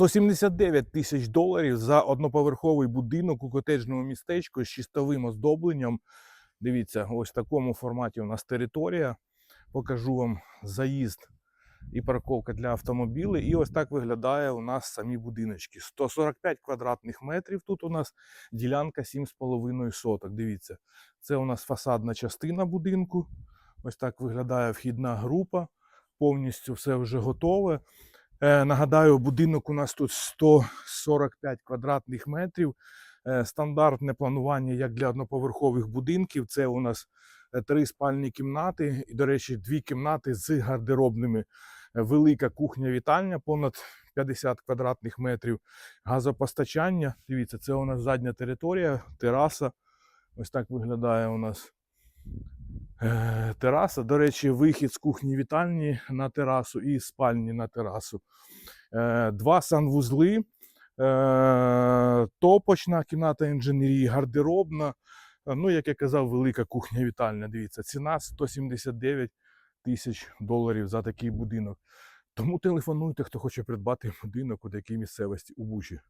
179 тисяч доларів за одноповерховий будинок у котеджному містечку з чистовим оздобленням. Дивіться, ось в такому форматі у нас територія. Покажу вам заїзд і парковка для автомобілів. І ось так виглядає у нас самі будиночки. 145 квадратних метрів. Тут у нас ділянка 7,5 соток. Дивіться, це у нас фасадна частина будинку. Ось так виглядає вхідна група. Повністю все вже готове. Е, нагадаю, будинок у нас тут 145 квадратних метрів. Е, стандартне планування як для одноповерхових будинків. Це у нас е, три спальні кімнати, і, до речі, дві кімнати з гардеробними. Велика кухня-вітальня, понад 50 квадратних метрів. Газопостачання. Дивіться, це у нас задня територія, тераса. Ось так виглядає у нас тераса. До речі, вихід з кухні вітальні на терасу і спальні на терасу. Е, Два санвузли, е, топочна кімната інженерії, гардеробна. Е, Ну, як я казав, велика кухня вітальня. Дивіться, ціна 179 тисяч доларів за такий будинок. Тому телефонуйте, хто хоче придбати будинок у такій місцевості у Бучі.